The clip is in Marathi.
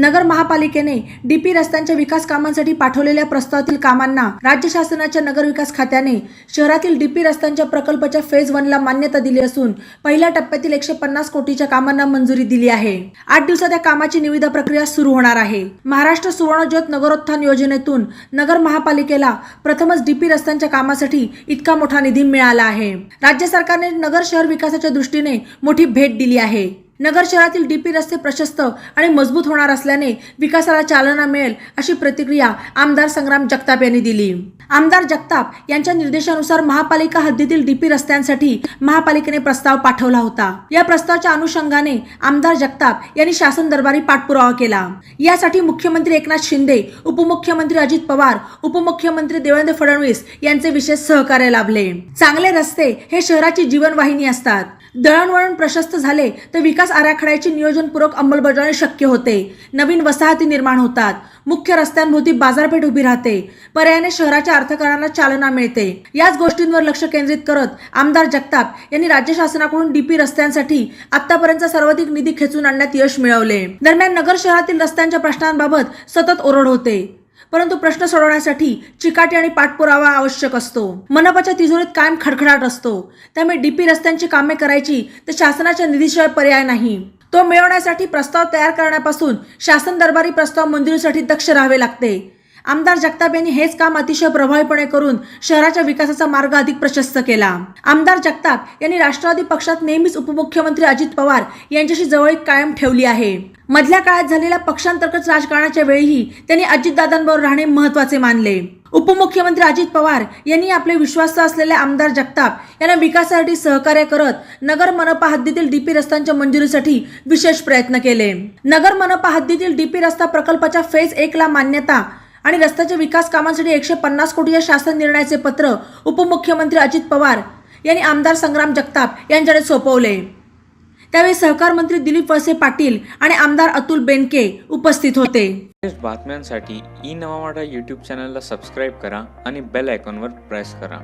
नगर महापालिकेने डीपी रस्त्यांच्या विकास कामांसाठी पाठवलेल्या प्रस्तावातील कामांना राज्य शासनाच्या नगर विकास खात्याने शहरातील डीपी रस्त्यांच्या प्रकल्पाच्या फेज वनला मान्यता दिली असून पहिल्या टप्प्यातील एकशे पन्नास कोटीच्या कामांना मंजुरी दिली आहे. आठ दिवसात या कामाची निविदा प्रक्रिया सुरू होणार आहे. महाराष्ट्र सुवर्णज्योत नगरोत्थान योजनेतून नगर महापालिकेला प्रथमच डीपी रस्त्यांच्या कामासाठी इतका मोठा निधी मिळाला आहे. राज्य सरकारने नगर शहर विकासाच्या दृष्टीने मोठी भेट दिली आहे. नगर शहरातील डीपी रस्ते प्रशस्त आणि मजबूत होणार असल्याने विकासाला चालना मिळेल अशी प्रतिक्रिया आमदार संग्राम जगताप यांनी दिली. आमदार जगताप यांच्या निर्देशानुसार महापालिका हद्दीतील डीपी रस्त्यांसाठी महापालिकेने प्रस्ताव पाठवला होता. या प्रस्तावाच्या अनुषंगाने आमदार जगताप यांनी शासन दरबारी पाठपुरावा केला. यासाठी मुख्यमंत्री एकनाथ शिंदे उपमुख्यमंत्री अजित पवार उपमुख्यमंत्री देवेंद्र फडणवीस यांचे विशेष सहकार्य लाभले. चांगले रस्ते हे शहराची जीवनवाहिनी असतात. दळणवळण प्रशस्त झाले तर विकास आराखड्याची नियोजनपूर्वक अंमलबजावणी शक्य होते. नवीन वसाहती निर्माण होतात. मुख्य रस्त्यांभोवती बाजारपेठ उभी राहते. पर्यायाने शहराच्या अर्थकारणाला चालना मिळते. याच गोष्टींवर लक्ष केंद्रित करत आमदार जगताप यांनी राज्य शासनाकडून डीपी रस्त्यांसाठी आतापर्यंत सर्वाधिक निधी खेचून आणण्यात यश मिळवले. दरम्यान नगर शहरातील रस्त्यांच्या प्रश्नांबाबत सतत ओरड होते. परंतु प्रश्न सोडवण्यासाठी चिकाटी आणि पाठपुरावा आवश्यक असतो. मनपाच्या तिजोरीत कायम खडखडाट असतो. त्यामुळे डीपी रस्त्यांची कामे करायची तर शासनाच्या निधीशिवाय पर्याय नाही. तो मिळवण्यासाठी प्रस्ताव तयार करण्यापासून शासन दरबारी प्रस्ताव मंजुरीसाठी दक्ष राहावे लागते. आमदार जगताप यांनी हेच काम अतिशय प्रभावीपणे करून शहराच्या विकासाचा मार्ग अधिक प्रशस्त केला. आमदार जगताप यांनी राष्ट्रवादी पक्षात नेहमीच उपमुख्यमंत्री अजित पवार यांच्याशी जवळीक कायम ठेवली आहे. मधल्या काळात झालेल्या पक्षांतर्गत राजकारणाच्या वेळीही त्यांनी अजितदादांबरोबर राहणे महत्त्वाचे मानले. उपमुख्यमंत्री अजित पवार यांनी आपले विश्वास असलेले आमदार जगताप यांना विकासासाठी सहकार्य करत नगर मनपा हद्दीतील डीपी रस्त्यांच्या मंजुरीसाठी विशेष प्रयत्न केले. नगर मनपा हद्दीतील डीपी रस्ता प्रकल्पाच्या फेज एक ला मान्यता आणि रस्त्याच्या विकास कामांसाठी एकशे पन्नास कोटी या शासन निर्णयाचे पत्र उपमुख्यमंत्री अजित पवार यांनी आमदार संग्राम जगताप यांच्याकडे सोपवले. त्यावेळी सहकार मंत्री दिलीप वळसे पाटील आणि आमदार अतुल बेनके उपस्थित होते. बातम्यांसाठी ई नवा यूट्यूब चॅनलला सबस्क्राईब करा आणि बेल आयकॉनवर प्रेस करा.